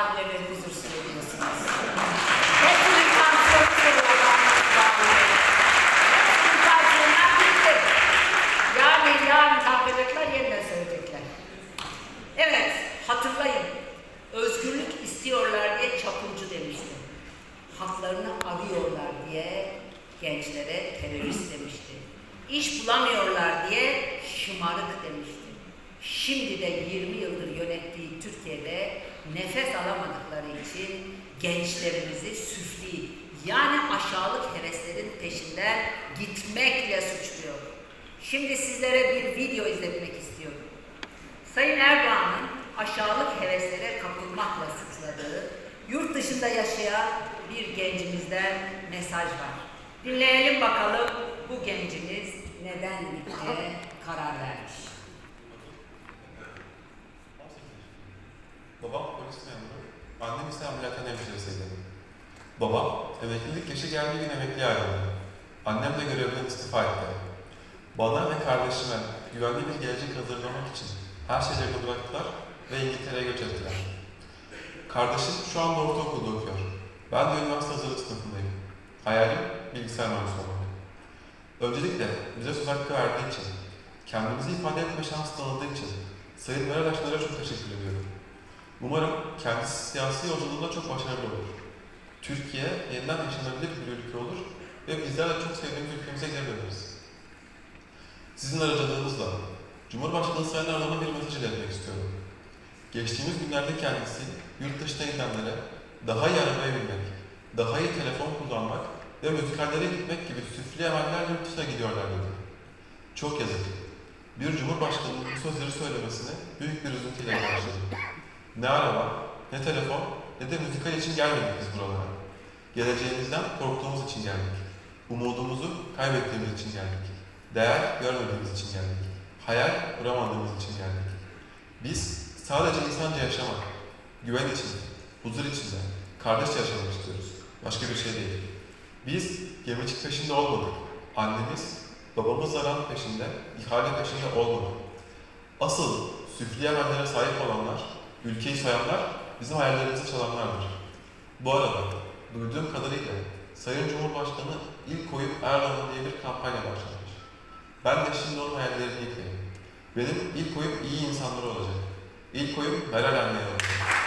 aile ve huzur sayılıyorsunuz. Hepsinin tansiyonu Hepsinin tansiyonlar bitti. Yani yarın kalkacaklar. Evet hatırlayın. Özgürlük istiyorlar diye çapulcu demişti. Haklarını arıyorlar diye gençlere terörist demişti. İş bulamıyorlar diye şımarık demişti. Şimdi de 20 yıldır yönettiği Türkiye'de nefes alamadıkları için gençlerimizi süfli yani aşağılık heveslerin peşinden gitmekle suçluyor. Şimdi sizlere bir video izletmek istiyorum. Sayın Erdoğan'ın aşağılık heveslere kapılmakla suçladığı yurt dışında yaşayan bir gencimizden mesaj var. Dinleyelim bakalım bu gencimiz neden gitmeye karar vermiş. Babam polis memuru, annem ise ameliyathane hemşiresiydi. Babam emeklilik yaşı geldiği gün emekliye ayrıldı. Annem de görevinden istifa etti. Bana ve kardeşime güvenli bir gelecek hazırlamak için her şeylerini bıraktılar ve İngiltere'ye göç ettiler. Kardeşim şu anda ortaokulda okuyor. Ben de üniversite hazırlık sınıfındayım. Hayalim bilgisayar mühendisi olmak. Öncelikle bize söz hakkı verdiği için, kendimizi ifade etme şansı tanıdığı için Sayın Meral Akşener'e çok teşekkür ediyorum. Umarım kendisi siyasi yolculuğunda çok başarılı olur. Türkiye yeniden yaşanabilir bir ülke olur ve bizler de çok sevdiğimiz ülkemize geri döneriz. Sizin aracılığınızla Cumhurbaşkanı Sayın Erdoğan'a bir mesaj iletmek istiyorum. Geçtiğimiz günlerde kendisi yurt dışına gidenlere daha iyi arabaya binmek, daha iyi telefon kullanmak ve müzikallere gitmek gibi süfli emeller yurt dışına gidiyorlar dedi. Çok yazık. Bir Cumhurbaşkanının bu sözleri söylemesine büyük bir üzüntüyle karşıladım. Ne araba, ne telefon, ne de müzikal için gelmedik biz buralara. Geleceğimizden korktuğumuz için geldik. Umudumuzu kaybettiğimiz için geldik. Değer görmediğimiz için geldik. Hayal kuramadığımız için geldik. Biz sadece insanca yaşamak, güven içinde, huzur içinde, kardeşçe yaşamak istiyoruz. Başka bir şey değil. Biz gemicik peşinde olmadık. Annemiz, babamız zaran peşinde, ihale peşinde olmadık. Asıl süfli emellere sahip olanlar, ülkeyi soyanlar bizim hayallerimizi çalanlardır. Bu arada duyduğum kadarıyla Sayın Cumhurbaşkanı ilk koyup Erdoğan diye bir kampanya başlatmış. Ben de şimdi onun hayallerini yıkayayım. Benim ilk koyup iyi insanlar olacak. İlk koyup Meral anneye olacak.